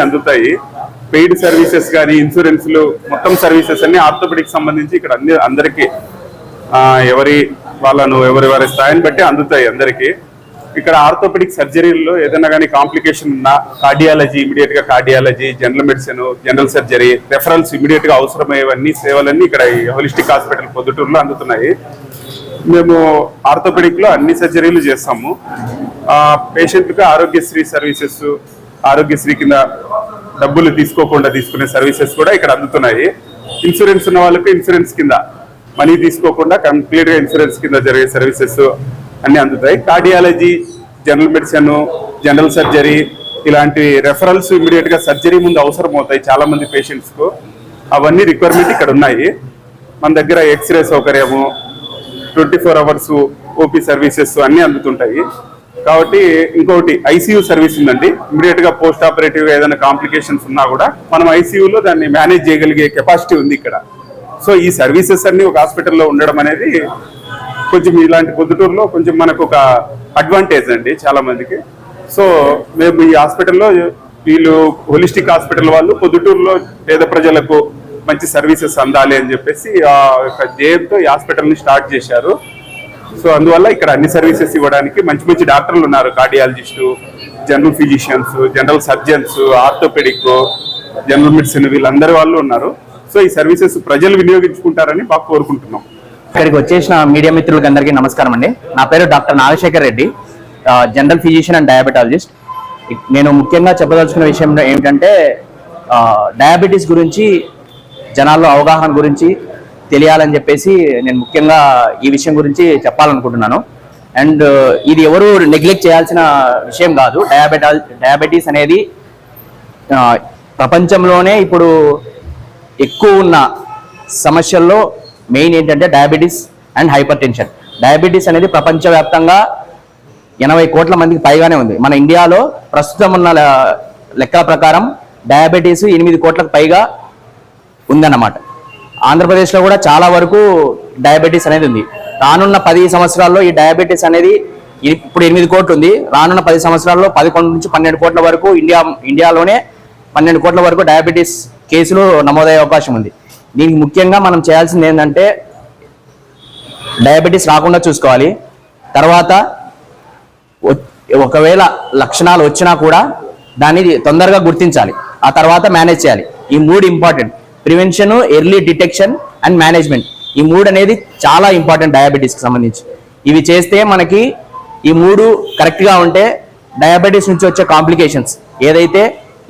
అన్ని అందుతాయి. Paid services కానీ ఇన్సూరెన్స్లు మొత్తం సర్వీసెస్ అన్ని ఆర్థోపెడిక్ సంబంధించి ఇక్కడ అన్ని అందరికీ ఎవరి వాళ్ళను ఎవరి వారి స్థాయిని బట్టి అందుతాయి అందరికీ. ఇక్కడ ఆర్థోపెడిక్ సర్జరీల్లో ఏదైనా కానీ కాంప్లికేషన్ ఉన్నా కార్డియాలజీ ఇమీడియట్గా cardiology general medicine general surgery referrals ఇమీడియట్గా అవసరమయ్యేవన్నీ సేవలన్నీ ఇక్కడ హోలిస్టిక్ హాస్పిటల్ పొద్దుటూరులో అందుతున్నాయి. మేము ఆర్థోపెడిక్లో అన్ని సర్జరీలు చేస్తాము. పేషెంట్కి ఆరోగ్యశ్రీ సర్వీసెస్ ఆరోగ్యశ్రీ కింద డబ్బులు తీసుకోకుండా తీసుకునే సర్వీసెస్ కూడా ఇక్కడ అందుతున్నాయి. ఇన్సూరెన్స్ ఉన్న వాళ్ళకి ఇన్సూరెన్స్ కింద మనీ తీసుకోకుండా కంప్లీట్గా ఇన్సూరెన్స్ కింద జరిగే సర్వీసెస్ అన్నీ అందుతాయి. Cardiology general medicine general surgery ఇలాంటి రెఫరల్స్ ఇమీడియట్గా సర్జరీ ముందు అవసరం అవుతాయి చాలామంది పేషెంట్స్కు. అవన్నీ రిక్వైర్మెంట్ ఇక్కడ ఉన్నాయి. మన దగ్గర x ray సౌకర్యము twenty four hours OP services అన్నీ అందుతుంటాయి. కాబట్టి ఇంకొకటి ఐసీయూ సర్వీస్ ఉందండి. ఇమీడియట్గా పోస్ట్ ఆపరేటివ్గా ఏదైనా కాంప్లికేషన్స్ ఉన్నా కూడా మనం ఐసీయూలో దాన్ని మేనేజ్ చేయగలిగే కెపాసిటీ ఉంది ఇక్కడ. సో ఈ సర్వీసెస్ అన్ని ఒక హాస్పిటల్లో ఉండడం అనేది కొంచెం ఇలాంటి పొద్దుటూరులో కొంచెం మనకు ఒక అడ్వాంటేజ్ అండి చాలా మందికి. సో మేము ఈ హాస్పిటల్లో వీళ్ళు హోలిస్టిక్ హాస్పిటల్ వాళ్ళు పొద్దుటూరులో పేద ప్రజలకు మంచి సర్వీసెస్ అందాలి అని చెప్పేసి ఆ యొక్క ధ్యేయంతో ఈ హాస్పిటల్ని స్టార్ట్ చేశారు. సో అందువల్ల ఇక్కడ అన్ని సర్వీసెస్ ఇవ్వడానికి మంచి మంచి డాక్టర్లు ఉన్నారు. Cardiologist general physicians general surgeons orthopedic general medicine వీళ్ళందరి వాళ్ళు ఉన్నారు. సో ఈ సర్వీసెస్ ప్రజలు వినియోగించుకుంటారని బాగా కోరుకుంటున్నాం. ఇక్కడికి వచ్చేసిన మీడియా మిత్రులకి అందరికీ నమస్కారం అండి. నా పేరు doctor Nagasekhar Reddy general physician and diabetologist. నేను ముఖ్యంగా చెప్పదలుచుకున్న విషయం ఏమిటంటే డయాబెటీస్ గురించి జనాల్లో అవగాహన గురించి తెలియాలని చెప్పేసి నేను ముఖ్యంగా ఈ విషయం గురించి చెప్పాలనుకుంటున్నాను. అండ్ uh, ఇది ఎవరు నెగ్లెక్ట్ చేయాల్సిన విషయం కాదు. డయాబెటా డయాబెటీస్ అనేది uh, ప్రపంచంలోనే ఇప్పుడు ఎక్కువ ఉన్న సమస్యల్లో మెయిన్ ఏంటంటే diabetes and hypertension diabetes అనేది ప్రపంచవ్యాప్తంగా ఎనభై కోట్ల మందికి పైగానే ఉంది. మన ఇండియాలో ప్రస్తుతం ఉన్న uh, లెక్కల ప్రకారం డయాబెటీస్ ఎనిమిది కోట్లకు పైగా ఉందన్నమాట. ఆంధ్రప్రదేశ్లో కూడా చాలా వరకు డయాబెటీస్ అనేది ఉంది. రానున్న పది సంవత్సరాల్లో ఈ డయాబెటీస్ అనేది ఇప్పుడు ఎనిమిది కోట్లు ఉంది. రానున్న పది సంవత్సరాల్లో పదకొండు నుంచి పన్నెండు కోట్ల వరకు ఇండియా ఇండియాలోనే పన్నెండు కోట్ల వరకు డయాబెటీస్ కేసులు నమోదయ్యే అవకాశం ఉంది. దీనికి ముఖ్యంగా మనం చేయాల్సింది ఏంటంటే డయాబెటీస్ రాకుండా చూసుకోవాలి. తర్వాత ఒకవేళ లక్షణాలు వచ్చినా కూడా దాన్ని తొందరగా గుర్తించాలి. ఆ తర్వాత మేనేజ్ చేయాలి. ఈ మూడు important prevention early detection and management. ఈ మూడు అనేది చాలా ఇంపార్టెంట్ డయాబెటీస్కి సంబంధించి. ఇవి చేస్తే మనకి ఈ మూడు కరెక్ట్గా ఉంటే డయాబెటీస్ నుంచి వచ్చే కాంప్లికేషన్స్. ఏదైతే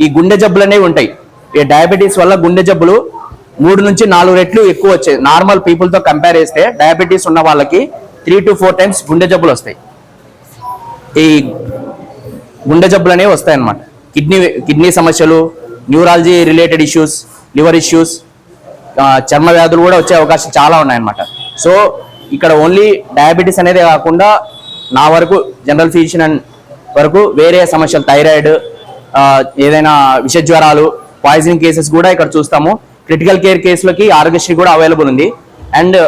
ఈ గుండె జబ్బులు అనేవి ఉంటాయి ఈ డయాబెటీస్ వల్ల గుండె జబ్బులు మూడు నుంచి నాలుగు రెట్లు ఎక్కువ వచ్చాయి నార్మల్ పీపుల్తో కంపేర్ చేస్తే డయాబెటీస్ ఉన్న వాళ్ళకి త్రీ టు ఫోర్ టైమ్స్ గుండె జబ్బులు వస్తాయి. ఈ గుండె జబ్బులు అనేవి వస్తాయన్నమాట. కిడ్నీ కిడ్నీ సమస్యలు neurology related issues liver issues చర్మ వ్యాధులు కూడా వచ్చే అవకాశం చాలా ఉన్నాయన్నమాట. సో ఇక్కడ ఓన్లీ డయాబెటీస్ అనేది కాకుండా నా వరకు జనరల్ ఫిజిషియన్ వరకు వేరే సమస్యలు థైరాయిడ్ ఏదైనా విష జ్వరాలు పాయిజనింగ్ కేసెస్ కూడా ఇక్కడ చూస్తాము. క్రిటికల్ కేర్ కేసులకి ఆరోగ్యశ్రీ కూడా అవైలబుల్ ఉంది. అండ్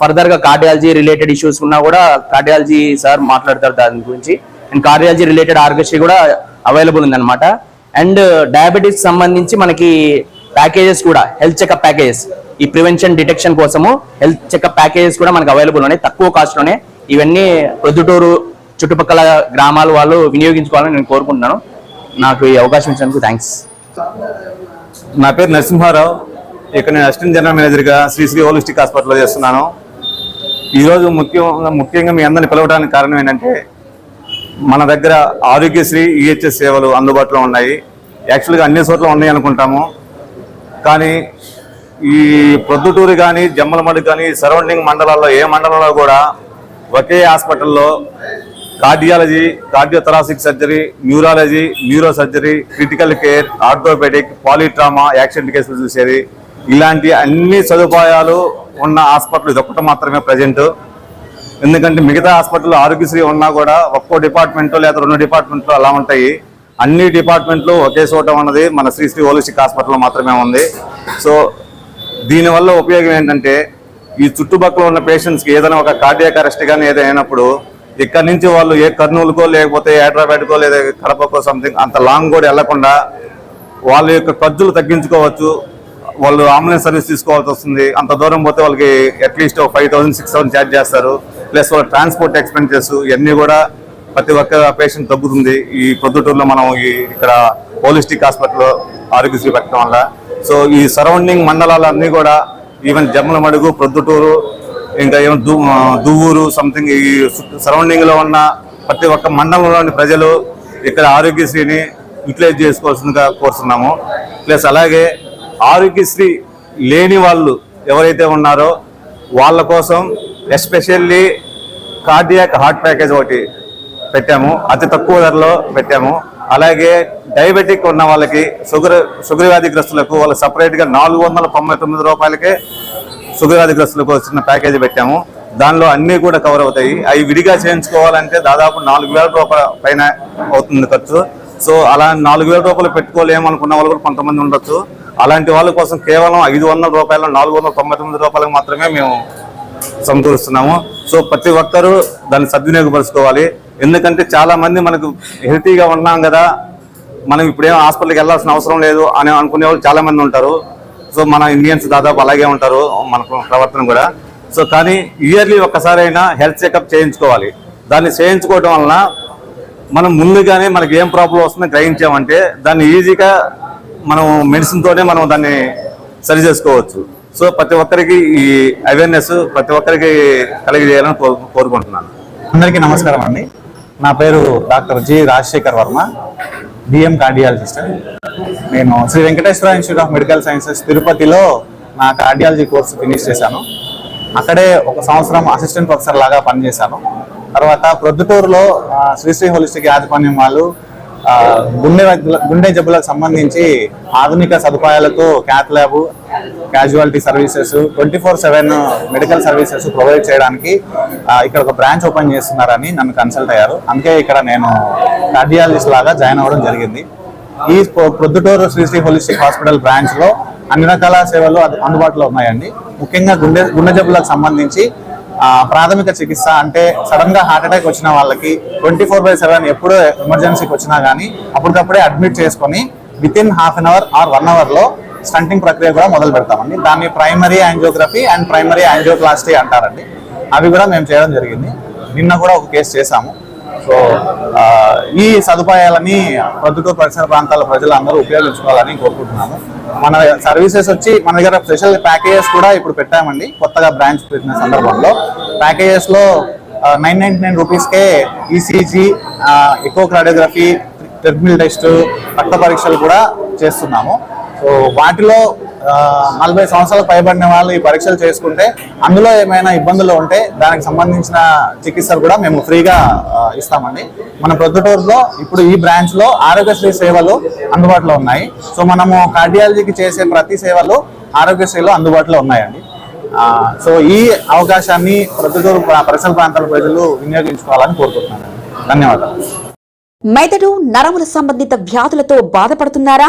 ఫర్దర్గా కార్డియాలజీ రిలేటెడ్ ఇష్యూస్ ఉన్నా కూడా కార్డియాలజీ సార్ మాట్లాడతారు దాని గురించి. అండ్ కార్డియాలజీ రిలేటెడ్ ఆరోగ్యశ్రీ కూడా అవైలబుల్ ఉంది అనమాట అండ్ డయాబెటీస్ సంబంధించి మనకి ప్యాకేజెస్ కూడా హెల్త్ చెకప్ ప్యాకేజెస్ ఈ ప్రివెన్షన్ డిటెక్షన్ కోసము హెల్త్ చెకప్ ప్యాకేజెస్ కూడా మనకు అవైలబుల్ ఉన్నాయి. తక్కువ కాస్ట్లోనే ఇవన్నీ ప్రొద్దుటూరు చుట్టుపక్కల గ్రామాల వాళ్ళు వినియోగించుకోవాలని నేను కోరుకుంటున్నాను. నాకు ఈ అవకాశం ఇచ్చినందుకు థ్యాంక్స్ నా పేరు నరసింహారావు. ఇక్కడ నేను అసిస్టెంట్ జనరల్ మేనేజర్గా శ్రీశ్రీ హోలిస్టిక్ హాస్పిటల్లో చేస్తున్నాను. ఈరోజు ముఖ్యంగా ముఖ్యంగా మీ అందరిని పిలవడానికి కారణం ఏంటంటే మన దగ్గర ఆరోగ్యశ్రీ ఈహెచ్ఎస్ సేవలు అందుబాటులో ఉన్నాయి. యాక్చువల్గా అన్ని చోట్ల ఉన్నాయి అనుకుంటాము. కానీ ఈ ప్రొద్దుటూరు కానీ జమ్మలమడి కానీ సరౌండింగ్ మండలాల్లో ఏ మండలంలో కూడా ఒకే హాస్పిటల్లో cardiology cardiothoracic surgery neurology neuro surgery critical care orthopedic polytrauma accident కేసులు చూసేది. ఇలాంటి అన్ని సదుపాయాలు ఉన్న హాస్పిటల్ ఇది మాత్రమే ప్రజెంట్. ఎందుకంటే మిగతా హాస్పిటల్ ఆరోగ్యశ్రీ ఉన్నా కూడా ఒక్కో డిపార్ట్మెంట్ లేదా రెండు డిపార్ట్మెంట్లు అలా ఉంటాయి. అన్ని డిపార్ట్మెంట్లు ఒకే చోట ఉన్నది మన శ్రీశ్రీ హోలిస్టిక్ హాస్పిటల్లో మాత్రమే ఉంది. సో దీనివల్ల ఉపయోగం ఏంటంటే ఈ చుట్టుపక్కల ఉన్న పేషెంట్స్కి ఏదైనా ఒక కార్డియాక్ అరెస్ట్ కానీ ఏదైనా అయినప్పుడు ఇక్కడ నుంచి వాళ్ళు ఏ కర్నూలుకో లేకపోతే హైదరాబాద్కో లేదా కడపకో సంథింగ్ అంత లాంగ్ కూడా వెళ్ళకుండా వాళ్ళ యొక్క ఖర్చులు తగ్గించుకోవచ్చు. వాళ్ళు అంబులెన్స్ సర్వీస్ తీసుకోవాల్సి వస్తుంది. అంత దూరం పోతే వాళ్ళకి at least five thousand six thousand charge చేస్తారు. ప్లస్ వాళ్ళ ట్రాన్స్పోర్ట్ ఎక్స్పెన్సెస్ ఇవన్నీ కూడా ప్రతి ఒక్క పేషెంట్ తగ్గుతుంది. ఈ ప్రొద్దుటూరులో మనం ఈ ఇక్కడ హోలిస్టిక్ హాస్పిటల్ ఆరోగ్యశ్రీ పెట్టడం వల్ల. సో ఈ సరౌండింగ్ మండలాలన్నీ కూడా ఈవెన్ జమ్మలమడుగు ప్రొద్దుటూరు ఇంకా ఏమైనా దు దువ్వూరు సంథింగ్ ఈ సరౌండింగ్లో ఉన్న ప్రతి ఒక్క మండలంలోని ప్రజలు ఇక్కడ ఆరోగ్యశ్రీని యూటిలైజ్ చేసుకోవాల్సిందిగా కోరుతున్నాము. ప్లస్ అలాగే ఆరోగ్యశ్రీ లేని వాళ్ళు ఎవరైతే ఉన్నారో వాళ్ళ కోసం ఎస్పెషల్లీ కార్డియాక్ హార్ట్ ప్యాకేజ్ ఒకటి పెట్టాము. అతి తక్కువ ధరలో పెట్టాము. అలాగే డయాబెటిక్ ఉన్న వాళ్ళకి షుగర్ షుగర్ వ్యాధిగ్రస్తులకు వాళ్ళకి సపరేట్గా నాలుగు వందల తొంభై తొమ్మిది రూపాయలకే షుగర్ వ్యాధిగ్రస్తులకు వచ్చిన ప్యాకేజీ పెట్టాము. దానిలో అన్నీ కూడా కవర్ అవుతాయి. అవి విడిగా చేయించుకోవాలంటే దాదాపు నాలుగు వేల రూపాయల పైన అవుతుంది ఖర్చు. సో అలా నాలుగు వేల రూపాయలు పెట్టుకోలేము అనుకున్న వాళ్ళు కూడా కొంతమంది ఉండొచ్చు. అలాంటి వాళ్ళ కోసం కేవలం ఐదు వందల రూపాయలు నాలుగు వందల తొంభై తొమ్మిది రూపాయలకు మాత్రమే మేము సమకూరుస్తున్నాము. సో ప్రతి ఒక్కరూ దాన్ని సద్వినియోగపరుచుకోవాలి. ఎందుకంటే చాలా మంది మనకు హెల్తీగా ఉన్నాం కదా మనం ఇప్పుడేం హాస్పిటల్కి వెళ్ళాల్సిన అవసరం లేదు అని అనుకునే వాళ్ళు చాలా మంది ఉంటారు. సో మన ఇండియన్స్ దాదాపు అలాగే ఉంటారు మన ప్రవర్తన కూడా. సో కానీ ఇయర్లీ ఒక్కసారైనా హెల్త్ చెకప్ చేయించుకోవాలి. దాన్ని చేయించుకోవడం వలన మనం ముందుగానే మనకి ఏం ప్రాబ్లం వస్తుందో గ్రహించామంటే దాన్ని ఈజీగా మనం మెడిసిన్తోనే మనం దాన్ని సరి చేసుకోవచ్చు. సో ప్రతి ఒక్కరికి ఈ అవేర్నెస్ ప్రతి ఒక్కరికి కలిగజేయాలని కోరుకుంటున్నాను. అందరికీ నమస్కారం అండి. నా పేరు doctor G Rajasekhar Varma B M cardiologist. నేను Sri Venkateswara institute of medical sciences తిరుపతిలో నా కార్డియాలజీ కోర్సు ఫినిష్ చేశాను. అక్కడే ఒక సంవత్సరం అసిస్టెంట్ ప్రొఫెసర్ లాగా పనిచేశాను. తర్వాత ప్రొద్దుటూరులో శ్రీశ్రీ హోలిస్టిక్ యాజమాన్యం వాళ్ళు గుండె గుండె జబ్బులకు సంబంధించి ఆధునిక సదుపాయాలతో cath lab casualty services twenty four seven medical services provide చేయడానికి ఇక్కడ ఒక బ్రాంచ్ ఓపెన్ చేస్తున్నారని నన్ను కన్సల్ట్ అయ్యారు. అందుకే ఇక్కడ నేను కార్డియాలజిస్ట్ లాగా జాయిన్ అవ్వడం జరిగింది. ఈ ప్రొద్దుటూరు శ్రీశ్రీ హోలిస్టిక్ హాస్పిటల్ బ్రాంచ్లో అన్ని రకాల సేవలు అందుబాటులో ఉన్నాయండి. ముఖ్యంగా గుండె గుండె జబ్బులకు సంబంధించి ప్రాథమిక చికిత్స అంటే సడన్గా హార్ట్ అటాక్ వచ్చిన వాళ్ళకి ట్వంటీ ఫోర్ బై సెవెన్ ఎప్పుడు ఎమర్జెన్సీకి వచ్చినా కానీ అప్పటికప్పుడే అడ్మిట్ చేసుకొని within half an hour or one అవర్లో స్టంటింగ్ ప్రక్రియ కూడా మొదలు పెడతామండి. దాన్ని primary angiography and primary angioplasty అంటారండి. అవి కూడా మేము చేయడం జరిగింది. నిన్న కూడా ఒక కేసు చేశాము. సో ఈ సదుపాయాలని ప్రొద్దుటూరు పరిసర ప్రాంతాల ప్రజలందరూ ఉపయోగించుకోవాలని కోరుకుంటున్నాము. మన సర్వీసెస్ వచ్చి మన దగ్గర స్పెషల్ ప్యాకేజెస్ కూడా ఇప్పుడు పెట్టామండి. కొత్తగా బ్రాంచ్ పెట్టిన సందర్భంలో. ప్యాకేజెస్లో నైన్ నైన్టీ నైన్ రూపీస్కే ECG echocardiography treadmill test రక్త పరీక్షలు కూడా చేస్తున్నాము. సో వాటిలో నలభై సంవత్సరాలకు పైబడిన వాళ్ళు ఈ పరీక్షలు చేసుకుంటే అందులో ఏమైనా ఇబ్బందులు ఉంటే దానికి సంబంధించిన చికిత్సలు కూడా మేము ఫ్రీగా ఇస్తామండి. మన ప్రొద్దుటూరులో ఇప్పుడు ఈ బ్రాంచ్లో ఆరోగ్యశ్రీ సేవలు అందుబాటులో ఉన్నాయి. సో మనము కార్డియాలజీకి చేసే ప్రతి సేవలు ఆరోగ్యశ్రీలో అందుబాటులో ఉన్నాయండి. సో ఈ అవకాశాన్ని ప్రొద్దుటూరు పరిసర ప్రాంతాల ప్రజలు వినియోగించుకోవాలని కోరుకుంటున్నాను ధన్యవాదాలు. మెదడు నరముల సంబంధిత వ్యాధులతో బాధపడుతున్నారా?